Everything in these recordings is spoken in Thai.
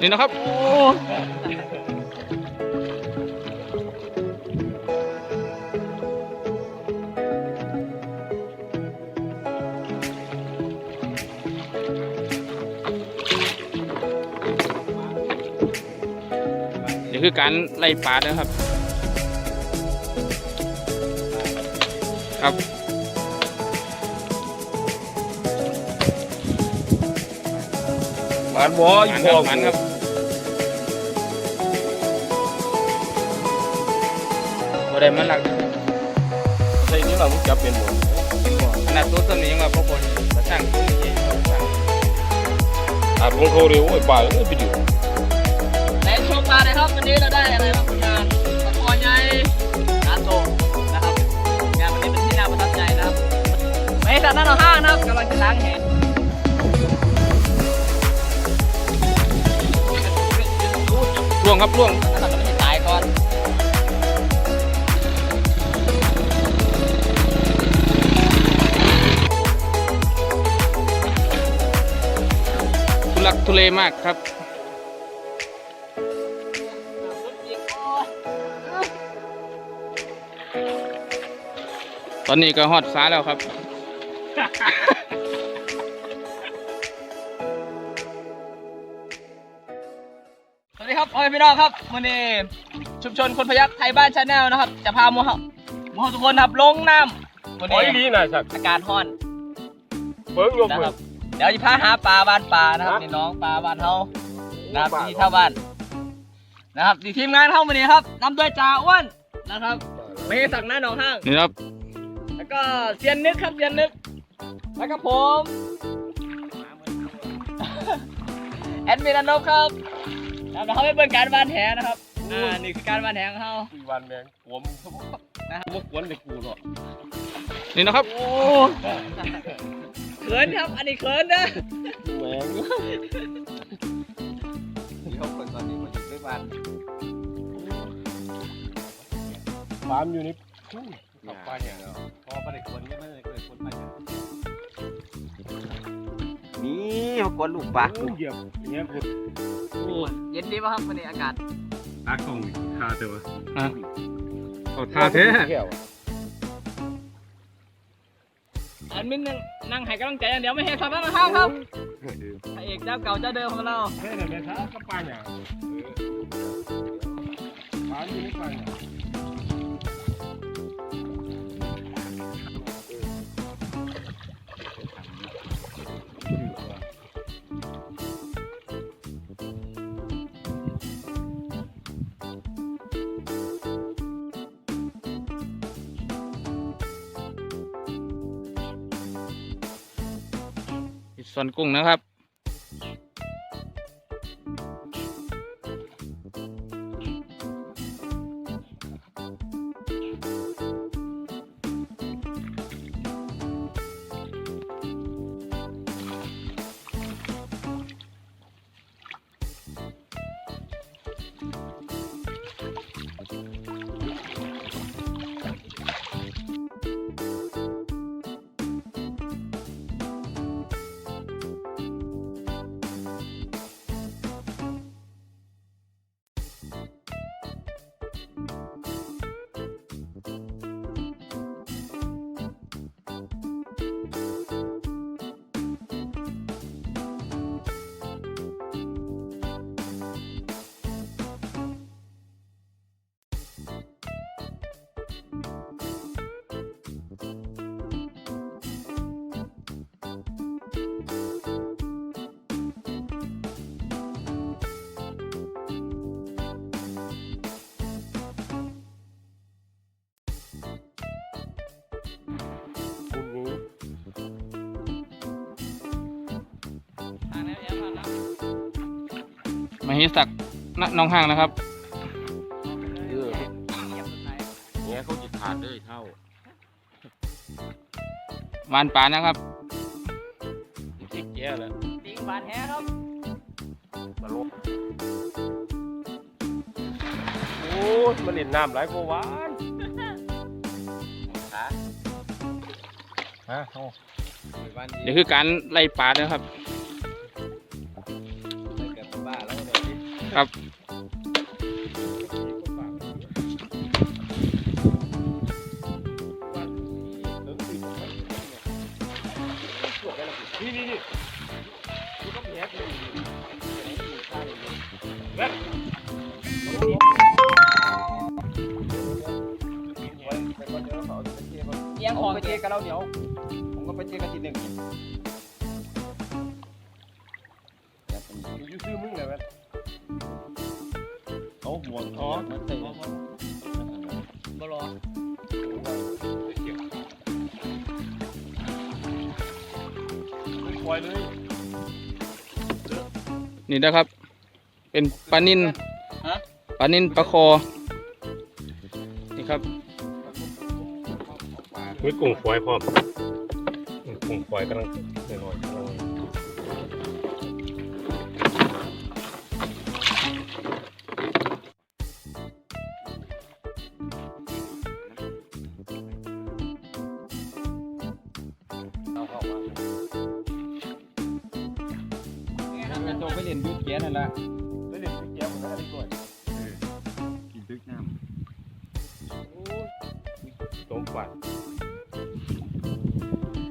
นี่นะครับนี่คือการไล่ปลานะครับ ครับ มันบ่หอีมันพครัอบหมันครับบ่ได้มันหลักนะครับใส่นี่เรามึงจับเป็นหมดขนาดตัวต้นนี้ยังว่าพวกคนมาสร้างตัวนี้เองครับสร้างอาบของเขาเร็วไอ้ป่าเอ้ยไปดิวไหนโชว์ปลาหน่อยครับวันนี้เราได้อะไรบ้างผลงานตะกอนใหญ่นาโตนะครับงานวันนี้เป็นที่น่าประทับใจนะครับไม่ให้สัตว์นั่นเอาห้างนะครับกำลังจะล้างแหล่ วงครับล่วงถ้าเราไม่ให้ตายก่อนทุลักทุเลมากครับตอนนี้ก็ฮอดฟ้าแล้วครับ พ่อแม่พี่น้องครับวันนี้ชุมชนคนพยัคฆ์ไทยบ้านชาแนลนะครับ จะพาหมูเฮาหมูเฮาทุกคนนะครับลงน้ำวันโอ้ยนี้ดีนะสักอากาศร้อนเบิ่งลงนะเบิ่ครังบเดี๋ยวจะพาหาปลาบ้านปลานะครับฮะ นี่น้องปลาบ้านเฮานะครับที่เท่าบ้านนะครับดีทีมงานเข้ามานี่ครับนำโดยจ่าอ้วนนะครับไม่ให้สั่งหน้าหนองห้าง นี่ครับแล้วก็เซียนนึกครับเซียนนึก แล้วก็ผม แอดมินอันนบครับ ครับเดี๋ยวเขาไปเบิ่งการวานแหนะครับ อ่า นี่คือการวานแหของเขาอีวันแมงกลัวมึงนะครับบ่กวนไปกูหรอกนี่นะครับ โอ้เขินครับ อันนี้เขินนะแมงที่เขาคนตอนนี้มันอยู่ด้วยกันฟาร์มอยู่นี่ทุ่งกับป้าเนี่ยเนาะพอป้าเด็กคนนี่ไม่ได้ กวนลูกปลาโอ้เหยียบเหยียบโอ้เย็นดีป่ะครับวันนี้อากาศตากล้องนี่คาเถอะวะอะเอาท่าแท้แก้วอะแอดมินนั่งนั่งให้กำลังใจอย่างเดียวไม่ให้ทำอะไรข้างครับพระเอกเจ้าเก่าเจ้าเดิมของเราแม่แต่แม่ท้าก็ปลาเนี่ยฟาร์มอยู่นี่ปลาเนี่ย ส่วนกุ้งนะครับ มาฮิสักณน้องห้างนะครับ เออเนี่ยเขาจิขาดเลยเท่าวานปลานะครับที่แก่แล้วติงบานแหครับมาลบโอ้ยมันเล่นน้ำหลายกว่าหวานขาฮะโอ้วันนี่คือการไล่ปลานะครับ ครับ นี่นี่นี่ดูต้องแยกเลยเว้ยเอียงผขอมไปเจอกันแล้วเดี๋ยว ผมก็ไปเจอกันทีหนึ่งอยู่ซื้อมึงเลยเว้ยเอาหม วกอ๋อมันใส่บรอปล่อยเลยนี่นะครับ เป็นปลานินปลานินปลาคอ นี่ครับมีกุ้งฝอยพร้อมกุ้งฝอยกำลังน้อย ล่นยูเกียนั่นแหละไปเล่นยูเกียผมน่าดีกว่ากินดึกน้ำต้มปัด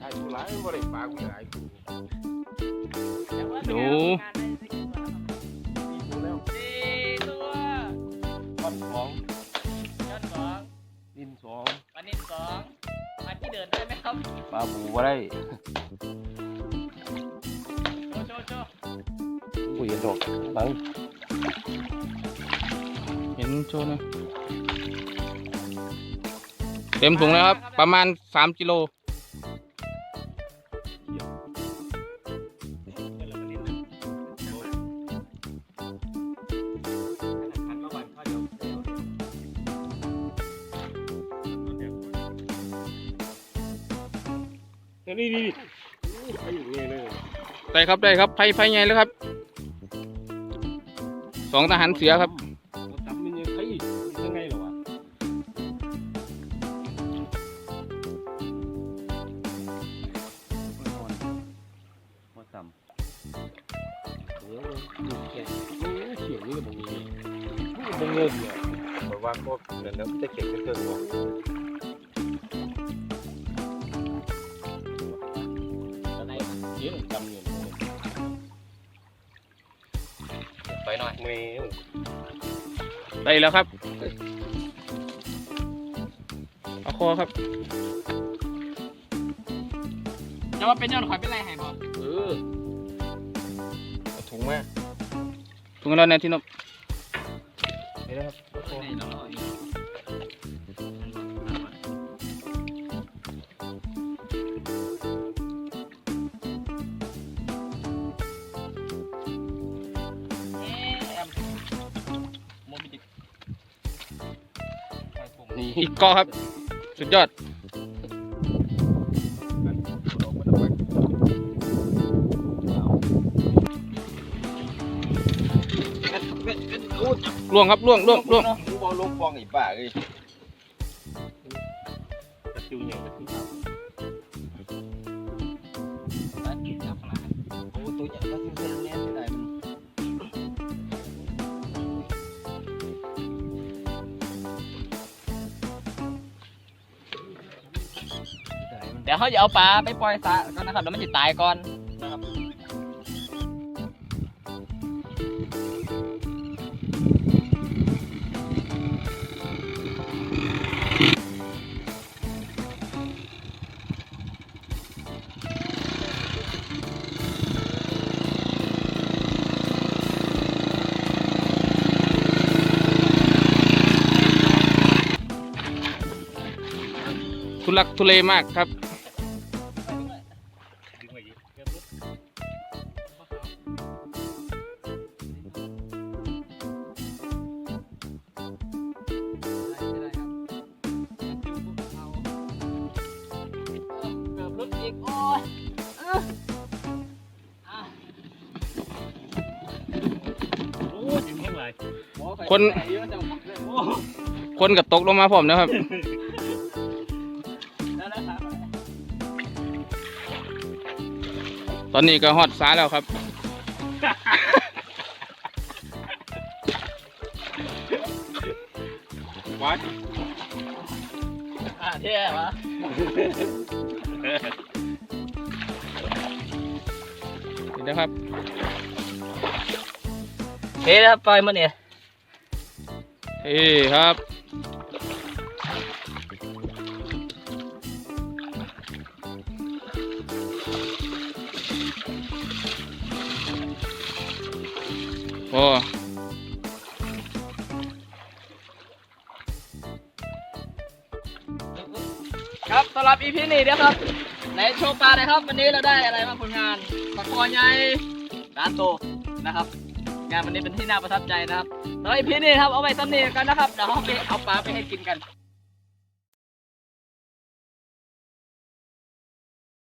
ไอ้ผู้ร้ายบ่ได้ปลากูเลยไอ้กูดูสี่ตัวก้อนสองยอดสองดินสองปลานินสองปลาที่เดินได้ไหมครับปลาบูบ่ได้ เห็นโชว์หนะเต็มถุงแล้วครับ ประมาณสามกิโลนี่นี่นี่ไอ้อยู่นี่เลยได้ครับได้ครับไผ่ไผ่ใหญ่แล้วครับ สองทหารเสือครับ มันเงินเนี่ยบอกว่าก็เงินแล้วจะเก็บเกินหรอกตัวไหนเดี๋ยวจำเงินไปหน่อยไม่ได้แล้วครับ เอาคอครับ จะว่าเป็นยอดข่อยเป็นไรหายบ่เออถุงมาถุงแล้วเนี่ยที่นบ ครับนี่เรารออยู่เอ๊ะแอมโมบิดิกใส่ผมนี่อีกกอครับ สุดยอด ล่วงครับล่วงล่วงล่วงกูบอลลงฟองอีกบ้าเลยกระจิวเนี่ยกระจิวโอ้ตัวใหญ่ก็ทิ้งเส้นได้เดี๋ยวเขาจะเอาปลาไปปล่อยสระก่อนนะครับเดี๋ยวมันจะตายก่อนนะครับ ลักทุเลมากครับดึงไว้อยู่เกือบลุดอีกโอ้ยเอ้ออะโอ้ยยิ้มแห้งไรคนคนกับตกลงมาพร้อมนะครับ ตอนนี้ก็ฮอดฟ้าแล้วครับ วัดเท่วะเห็นแล้วครับเท่แล้วครับปล่อยมันเนี่ย เฮ้ครับ โอ้ครับสำหรับ EP นี้เดี๋ยวครับในโชว์ปลาเลยครับ วันนี้เราได้อะไรบ้างผลงานปลาคอใหญ่ร้านโตนะครับ งานวันนี้เป็นที่น่าประทับใจนะครับสำหรับ EP นี้ครับเอาไว้ซ้ำนี้กันนะครับเดี๋ยวเราไปเอาปลาไปให้กินกัน